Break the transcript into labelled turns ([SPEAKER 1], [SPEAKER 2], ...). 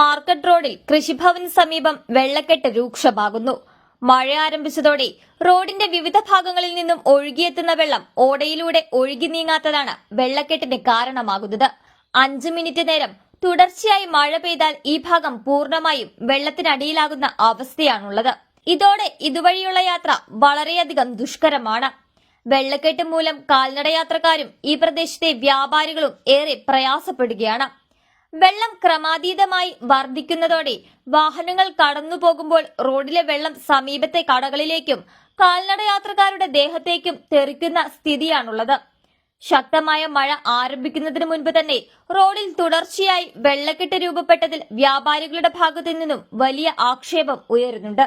[SPEAKER 1] ടൗണിൽ കൃഷിഭവന് സമീപം വെള്ളക്കെട്ട് രൂക്ഷമാകുന്നു. മഴ ആരംഭിച്ചതോടെ റോഡിന്റെ വിവിധ ഭാഗങ്ങളിൽ നിന്നും ഒഴുകിയെത്തുന്ന വെള്ളം ഓടയിലൂടെ ഒഴുകി നീങ്ങാത്തതാണ് വെള്ളക്കെട്ടിന് കാരണമാകുന്നത്. അഞ്ചു മിനിറ്റ് നേരം തുടർച്ചയായി മഴ പെയ്താൽ ഈ ഭാഗം പൂർണമായും വെള്ളത്തിനടിയിലാകുന്ന അവസ്ഥയാണുള്ളത്. ഇതോടെ ഇതുവഴിയുള്ള യാത്ര വളരെയധികം ദുഷ്കരമാണ്. വെള്ളക്കെട്ട് മൂലം കാൽനടയാത്രക്കാരും ഈ പ്രദേശത്തെ വ്യാപാരികളും ഏറെ പ്രയാസപ്പെടുകയാണ്. വെള്ളം ക്രമാതീതമായി വർദ്ധിക്കുന്നതോടെ വാഹനങ്ങൾ കടന്നു പോകുമ്പോൾ റോഡിലെ വെള്ളം സമീപത്തെ കടകളിലേക്കും കാൽനടയാത്രക്കാരുടെ ദേഹത്തേക്കും തെറിക്കുന്ന സ്ഥിതിയാണുള്ളത്. ശക്തമായ മഴ ആരംഭിക്കുന്നതിന് മുൻപ് തന്നെ റോഡിൽ തുടർച്ചയായി വെള്ളക്കെട്ട് രൂപപ്പെട്ടതിൽ വ്യാപാരികളുടെ ഭാഗത്തു നിന്നും വലിയ ആക്ഷേപം ഉയരുന്നുണ്ട്.